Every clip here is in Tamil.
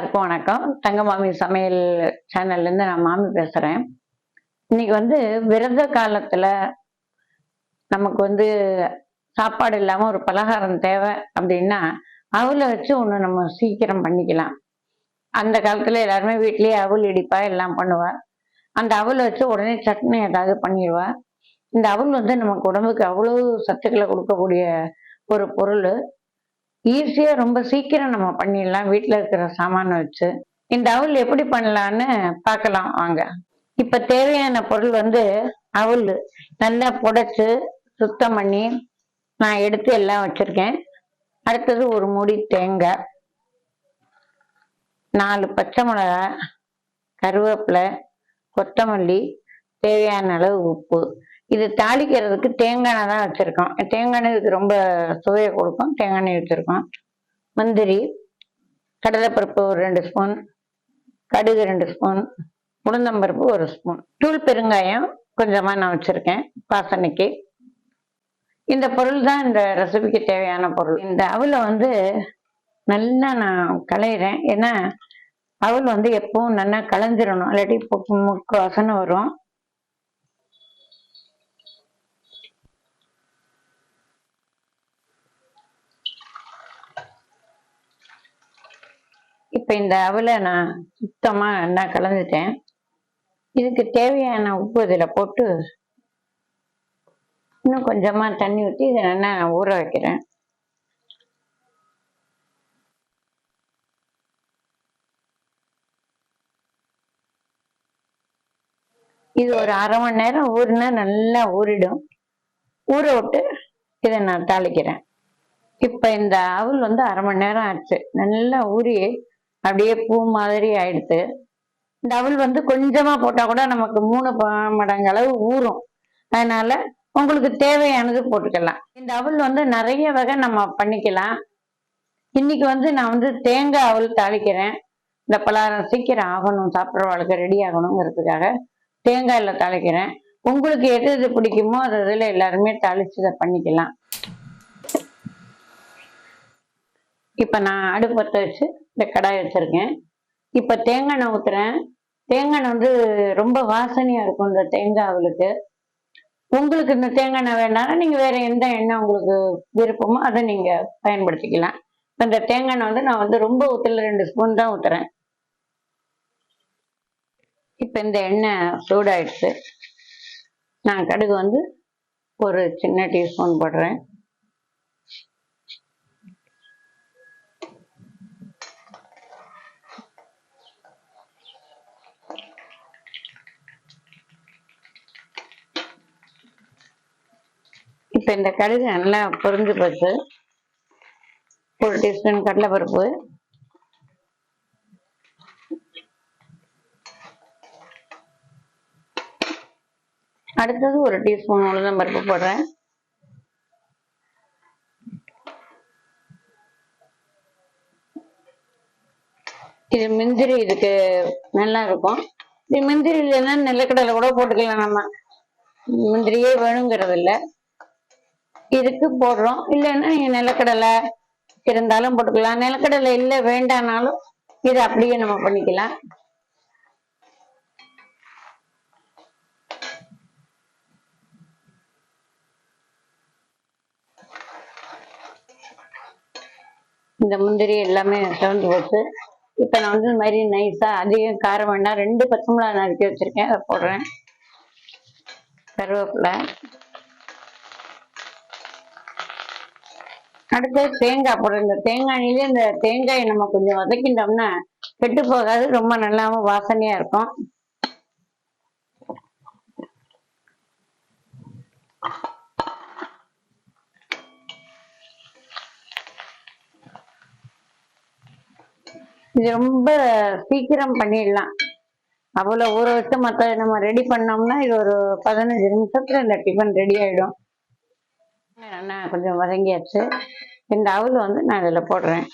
எல்லாருக்கும் வணக்கம். தங்க மாமி சமையல் சேனல்ல இருந்து நான் மாமி பேசுறேன். இன்னைக்கு வந்து விரத காலத்துல நமக்கு வந்து சாப்பாடு இல்லாம ஒரு பலகாரம் தேவை அப்படின்னா அவளை வச்சு ஒண்ணு நம்ம சீக்கிரம் பண்ணிக்கலாம். அந்த காலத்துல எல்லாருமே வீட்லயே அவல் இடிப்பா எல்லாம் பண்ணுவா. அந்த அவலை வச்சு உடனே சட்னி ஏதாவது பண்ணிடுவா. இந்த அவல் வந்து நமக்கு உடம்புக்கு அவ்வளவு சத்துக்களை கொடுக்கக்கூடிய ஒரு பொருள். ஈஸியாக ரொம்ப சீக்கிரம் நம்ம பண்ணிடலாம். வீட்டில் இருக்கிற சாமானை வச்சு. இந்த அவல் எப்படி பண்ணலான்னு பார்க்கலாம் வாங்க. இப்போ தேவையான பொருள் வந்து அவல். நல்லா புடைச்சு சுத்தம் பண்ணி நான் எடுத்து எல்லாம் வச்சுருக்கேன். அடுத்தது ஒரு மூடி தேங்காய். நாலு பச்சை மிளகா கருவேப்பிலை கொத்தமல்லி தேவையான அளவு உப்பு. இது தாளிக்கிறதுக்கு தேங்காய் தான் வச்சுருக்கோம். தேங்காய் எண்ணெய் இதுக்கு ரொம்ப சுவையை கொடுக்கும். தேங்காய் எண்ணெய் முந்திரி கடலைப்பருப்பு ஒரு ரெண்டு ஸ்பூன் கடுகு ரெண்டு ஸ்பூன் உளுந்தம்பருப்பு ஒரு ஸ்பூன். தூள் பெருங்காயம் கொஞ்சமாக நான் வச்சுருக்கேன் பாசனைக்கு இந்த பொருள் தான் இந்த ரெசிபிக்கு தேவையான பொருள். இந்த அவலை வந்து நல்லா நான் களையிறேன். ஏன்னா அவல் வந்து எப்பவும் நல்லா களைஞ்சிடணும். இல்லாட்டி முக்கு வாசனை வரும். இப்போ இந்த அவலை நான் சுத்தமாக நான் கலந்துட்டேன். இதுக்கு தேவையான உப்பு இதில் போட்டு இன்னும் கொஞ்சமா தண்ணி ஊற்றி இதை நல்லா ஊற வைக்கிறேன். இது ஒரு அரை மணி நேரம் ஊறினா நல்லா ஊறிடும். ஊற விட்டு இதை நான் தாளிக்கிறேன். இப்போ இந்த அவல் வந்து அரை மணி நேரம் ஆச்சு. நல்லா ஊறி அப்படியே பூ மாதிரி ஆயிடுத்து. இந்த அவல் வந்து கொஞ்சமா போட்டா கூட நமக்கு மூணு ப- மடங்கு அளவு ஊறும். அதனால உங்களுக்கு தேவையானது போட்டுக்கலாம். இந்த அவல் வந்து நிறைய வகை நம்ம பண்ணிக்கலாம். இன்னைக்கு வந்து நான் வந்து தேங்காய் அவல் தாளிக்கிறேன். இந்த பலகாரம் சீக்கிரம் ஆகணும் சாப்பிட்றவளுக்கு ரெடி ஆகணுங்கிறதுக்காக தேங்காயில் தாளிக்கிறேன். உங்களுக்கு எது எது பிடிக்குமோ அது இதில் எல்லாருமே தாளிச்சு இதை பண்ணிக்கலாம். இப்போ நான் அடுப்பு பற்ற வச்சு இந்த கடாய் வச்சுருக்கேன். இப்போ தேங்காய் எண்ணெய் ஊற்றுறேன் தேங்காய் எண்ணெய் வந்து ரொம்ப வாசனையாக இருக்கும் இந்த தேங்காய் அவளுக்கு. உங்களுக்கு இந்த தேங்காய் எண்ணெய் வேணாலும் நீங்கள் வேறு எந்த எண்ணெய் உங்களுக்கு விருப்பமோ அதை நீங்கள் பயன்படுத்திக்கலாம். இப்போ இந்த தேங்காய் எண்ணெய் வந்து நான் வந்து ரொம்ப ஊற்றல ரெண்டு ஸ்பூன் தான் ஊற்றுறேன் இப்போ இந்த எண்ணெய் சூடாயிடுச்சு. நான் கடுகு வந்து ஒரு சின்ன டீஸ்பூன் போடுறேன். இப்போ இந்த கடுகு நல்லா பொரிஞ்சு போச்சு. ஒரு டீஸ்பூன் கடலைப்பருப்பு. அடுத்தது ஒரு டீஸ்பூன் உளுந்தம் பருப்பு போடுறேன். இது முந்திரி இதுக்கு நல்லா இருக்கும். இது முந்திரி இல்லைன்னா நிலக்கடலை கூட போட்டுக்கலாம் நம்ம. முந்திரியே வேணுங்கிறது இல்லை இதுக்கு போடுறோம். இல்லைன்னா நீங்க நிலக்கடலை இருந்தாலும் போட்டுக்கலாம். நிலக்கடலை இல்லை வேண்டானாலும் இதை அப்படியே நம்ம பண்ணிக்கலாம். இந்த முந்திரி எல்லாமே திறந்து போச்சு இப்போ நான் வந்து இந்த மாதிரி நைஸாக அதிகம் காரம் வேண்டாம் ரெண்டு பச்சை மிளகா நறுக்கி வச்சிருக்கேன். அதை போடுறேன். கருவேப்பிலை. அடுத்து தேங்காய் போடுற இந்த தேங்காயிலே இந்த தேங்காயை நம்ம கொஞ்சம் வதக்கிட்டோம்னா கெட்டு போகாது. ரொம்ப நல்லாவும் வாசனையா இருக்கும். இது ரொம்ப சீக்கிரம் பண்ணிடலாம். அவ்வளோ ஊற வச்சு மற்ற நம்ம ரெடி பண்ணோம்னா இது ஒரு பதினஞ்சு நிமிஷத்துல இந்த டிஃபன் ரெடி ஆயிடும். நல்லா கொஞ்சம் வதங்கியாச்சு. இந்த அவல் வந்து நான் இதில் போடுறேன்.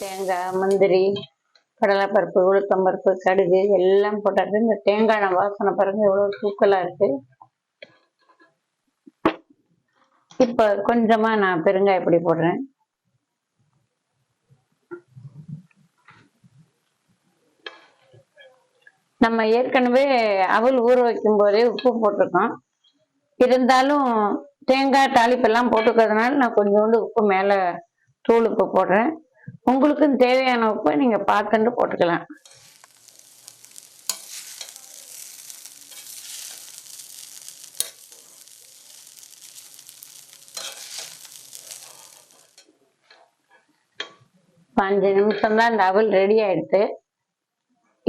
தேங்காய் முந்திரி கடலைப்பருப்பு உளுத்தம்பருப்பு கடுகு எல்லாம் போட்டாச்சு. இந்த தேங்காய் எண்ணெய் வாசனை பாருங்கள் எவ்வளவு தூக்கலாக இருக்கு. இப்ப கொஞ்சமா நான் பெருங்காய எப்படி போடுறேன். நம்ம ஏற்கனவே அவல் ஊற வைக்கும் போதே உப்பு போட்டிருக்கோம். இருந்தாலும் தேங்காய் தாளிப்பெல்லாம் போட்டுக்கிறதுனால நான் கொஞ்சோண்டு உப்பு மேலே தூள் உப்பு போடுறேன். உங்களுக்கும் தேவையான உப்பை நீங்கள் பார்த்துட்டு போட்டுக்கலாம். அஞ்சு நிமிஷம் தான் இந்த அவல் ரெடி ஆயிடுத்து.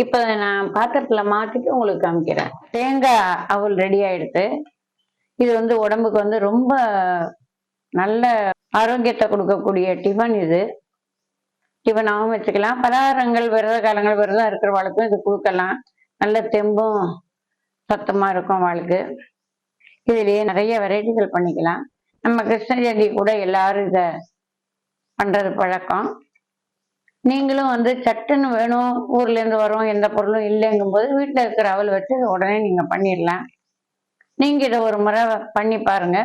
இப்ப நான் பாத்திரத்துல மாத்திட்டு உங்களுக்கு காமிக்கிறேன். தேங்காய் அவல் ரெடி ஆயிடுத்து. இது வந்து உடம்புக்கு வந்து ரொம்ப நல்ல ஆரோக்கியத்தை கொடுக்கக்கூடிய டிஃபன் இது. டிஃபனாகவும் வச்சுக்கலாம். பலகாரங்கள் விரத காலங்கள் விரதம் இருக்கிற வாழ்க்கும் இது கொடுக்கலாம். நல்ல தெம்பும் சத்தமா இருக்கும் வாழ்க்கு இதுலயே நிறைய வெரைட்டிகள் பண்ணிக்கலாம். நம்ம கிருஷ்ண ஜெயந்தி கூட எல்லாரும் இதை பண்றது பழக்கம். நீங்களும் வந்து சட்டுன்னு வேணும் ஊர்ல இருந்து வரோம் எந்த பொருளும் இல்லைங்கும் போது வீட்டுல இருக்கிற அவள் வச்சு உடனே நீங்க பண்ணிடலாம். நீங்க இதை ஒரு முறை பண்ணி பாருங்க.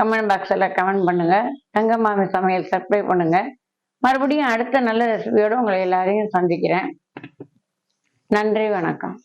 கமெண்ட் பாக்ஸில் கமெண்ட் பண்ணுங்க. தங்கமாமி சமையல் சப்ஸ்கிரைப் பண்ணுங்க. மறுபடியும் அடுத்த நல்ல ரெசிபியோட உங்களை எல்லாரையும் சந்திக்கிறேன். நன்றி வணக்கம்.